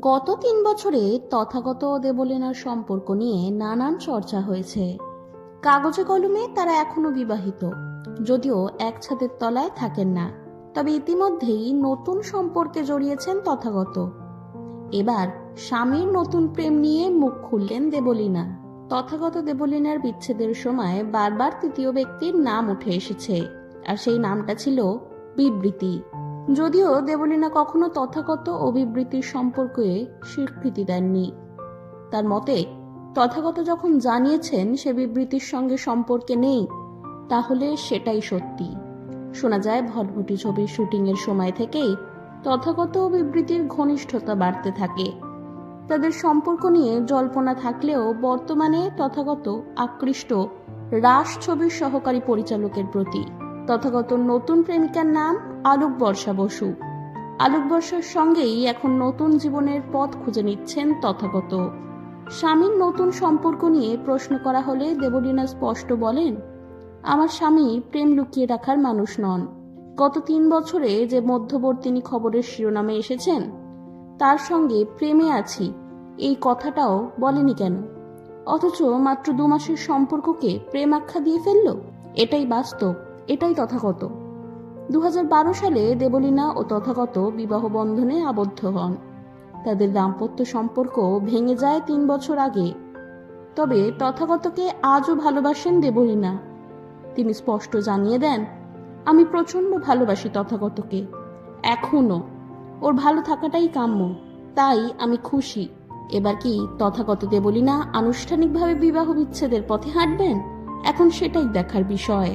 গত তিন বছরে তথাগত দেবলীনার সম্পর্ক নিয়ে নানান চর্চা হয়েছে। কাগজে কলমে তারা এখনও বিবাহিত, যদিও এক ছাদের তলায় থাকেন না। তবে ইতিমধ্যেই নতুন সম্পর্কে জড়িয়েছেন তথাগত। এবার স্বামীর নতুন প্রেম নিয়ে মুখ খুললেন দেবলীনা। তথাগত দেবলীনার বিচ্ছেদের সময় বারবার তৃতীয় ব্যক্তির নাম উঠে এসেছে, আর সেই নামটা ছিল বিবৃতি। যদিও দেবলীনা কখনো তথাগত ও বিবৃতির সম্পর্কে স্বীকৃতি দেননি। তার মতে, তথাগত যখন জানিয়েছেন সে বিবৃতির সঙ্গে সম্পর্কে নেই, তাহলে সেটাই সত্যি। শোনা যায়, ভটভটি ছবির শুটিংয়ের সময় থেকেই তথাগত বিবৃতির ঘনিষ্ঠতা বাড়তে থাকে। তাদের সম্পর্ক নিয়ে জল্পনা থাকলেও বর্তমানে তথাগত আকৃষ্ট রাস ছবির সহকারী পরিচালকের প্রতি তথাগত নতুন প্রেমিকার নাম আলোক বর্ষা বসু। আলোক বর্ষার সঙ্গেই এখন নতুন জীবনের পথ খুঁজে নিচ্ছেন তথাগত। স্বামীর নতুন সম্পর্ক নিয়ে প্রশ্ন করা হলে দেবলীনা স্পষ্ট বলেন, আমার স্বামী প্রেম লুকিয়ে রাখার মানুষ নন। গত তিন বছরে যে মধ্যবর্তিনী খবরের শিরোনামে এসেছেন, তার সঙ্গে প্রেমে আছি, এই কথাটাও বলেনি কেন? অথচ মাত্র দু মাসের সম্পর্ককে প্রেম আখ্যা দিয়ে ফেলল? এটাই বাস্তব। এটাই তথাগত। দু হাজার বারো সালে দেবলীনা ও তথাগত বিবাহ বন্ধনে আবদ্ধ হন। তাদের দাম্পত্য সম্পর্ক ভেঙে যায় তিন বছর আগে। তবে তথাগতকে আজও ভালোবাসেন দেবলীনা। তিনি স্পষ্ট জানিয়ে দেন, আমি প্রচণ্ড ভালোবাসি তথাগতকে। এখনও। ওর ভালো থাকাটাই কাম্য। তাই আমি খুশি। এবার কি তথাগত দেবলীনা আনুষ্ঠানিকভাবে বিবাহ বিচ্ছেদের পথে হাঁটবেন? এখন সেটাই দেখার বিষয়।